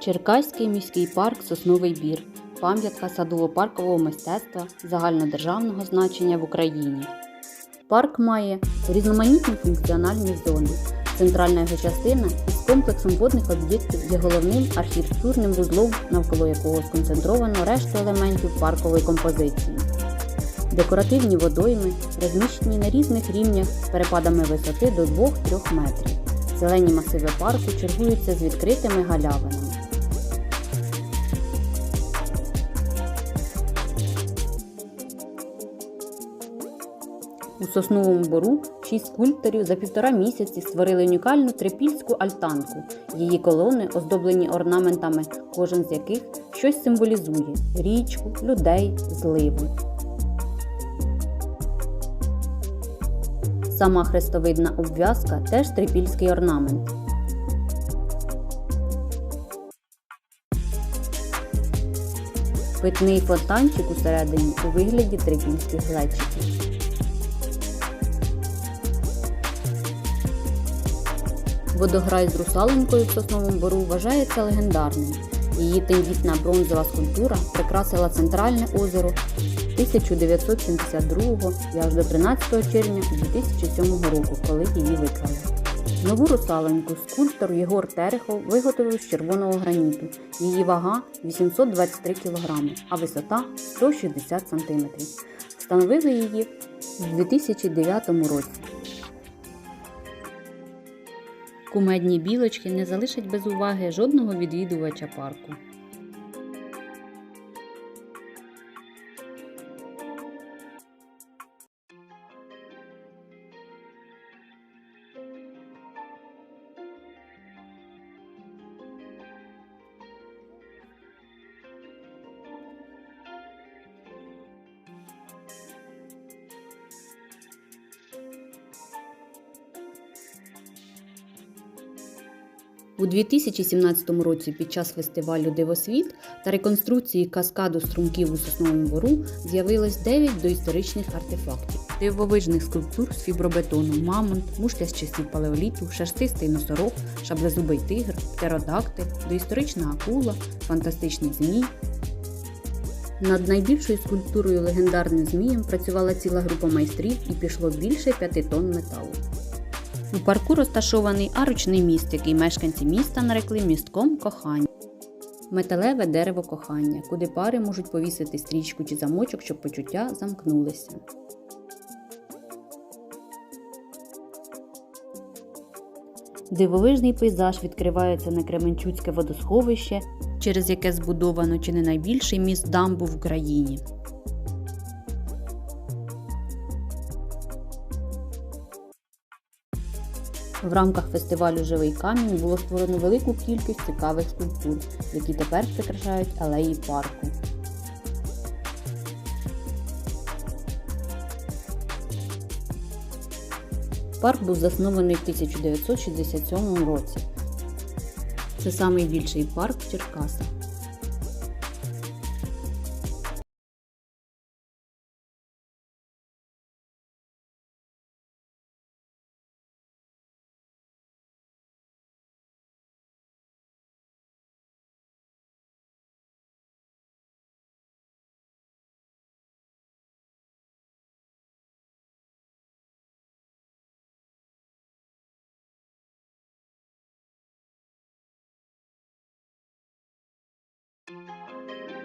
Черкаський міський парк Сосновий бір пам'ятка садово-паркового мистецтва загальнодержавного значення в Україні. Парк має різноманітні функціональні зони. Центральна його частина із комплексом водних об'єктів є головним архітектурним вузлом, навколо якого сконцентровано решту елементів паркової композиції. Декоративні водойми розміщені на різних рівнях перепадами висоти до 2-3 метрів. Зелені масиви парку чергуються з відкритими галявинами. У сосновому бору шість скульпторів за півтора місяці створили унікальну трипільську альтанку. Її колони оздоблені орнаментами, кожен з яких щось символізує річку, людей, зливу. Сама хрестовидна обв'язка теж трипільський орнамент. Питний фонтанчик усередині у вигляді трипільських глечиків. Водограй з русаленькою в сосновому бору вважається легендарним. Її тендітна бронзова скульптура прикрасила центральне озеро 1972 і аж до 13 червня 2007 року, коли її викрали. Нову русаленьку скульптор Єгор Терехов виготовив з червоного граніту. Її вага 823 кг, а висота 160 см. Встановили її у 2009 році. Кумедні білочки не залишать без уваги жодного відвідувача парку. У 2017 році під час фестивалю Дивосвіт та реконструкції каскаду струмків у Сосновому Бору з'явилось 9 доісторичних артефактів. Дивовижних скульптур з фібробетону, мамонт, мушля з часів палеоліту, шерстистий носорог, шаблезубий тигр, птеродактиль, доісторична акула, фантастичний змій. Над найбільшою скульптурою легендарним змієм працювала ціла група майстрів і пішло більше 5 тонн металу. У парку розташований арочний міст, який мешканці міста нарекли містком кохання. Металеве дерево кохання, куди пари можуть повісити стрічку чи замочок, щоб почуття замкнулися. Дивовижний пейзаж відкривається на Кременчуцьке водосховище, через яке збудовано чи не найбільший міст дамбу в Україні. В рамках фестивалю Живий камінь було створено велику кількість цікавих скульптур, які тепер прикрашають алеї парку. Парк був заснований в 1967 році. Це найбільший парк в Черкасах. Música